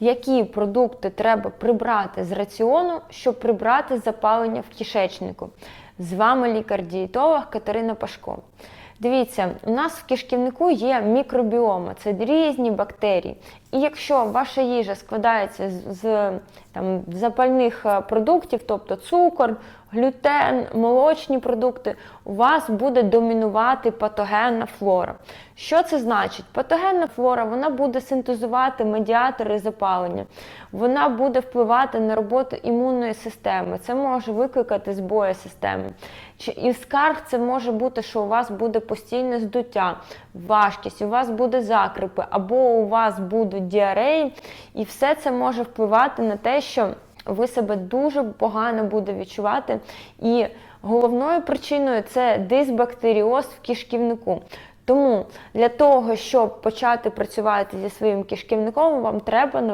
які продукти треба прибрати з раціону, щоб прибрати запалення в кишечнику. З вами лікар-дієтолог Катерина Пашко. Дивіться, у нас в кишківнику є мікробіома, це різні бактерії. І якщо ваша їжа складається з, з там, запальних е, продуктів, тобто цукор, глютен, молочні продукти, у вас буде домінувати патогенна флора. Що це значить? Патогенна флора вона буде синтезувати медіатори запалення, вона буде впливати на роботу імунної системи. Це може викликати збої системи. Чи і скарг це може бути, що у вас буде постійне здуття, важкість, у вас буде закрипи, або у вас будуть діареї, і все це може впливати на те, що ви себе дуже погано буде відчувати. І головною причиною це дисбактеріоз в кишківнику. Тому для того, щоб почати працювати зі своїм кишківником, вам треба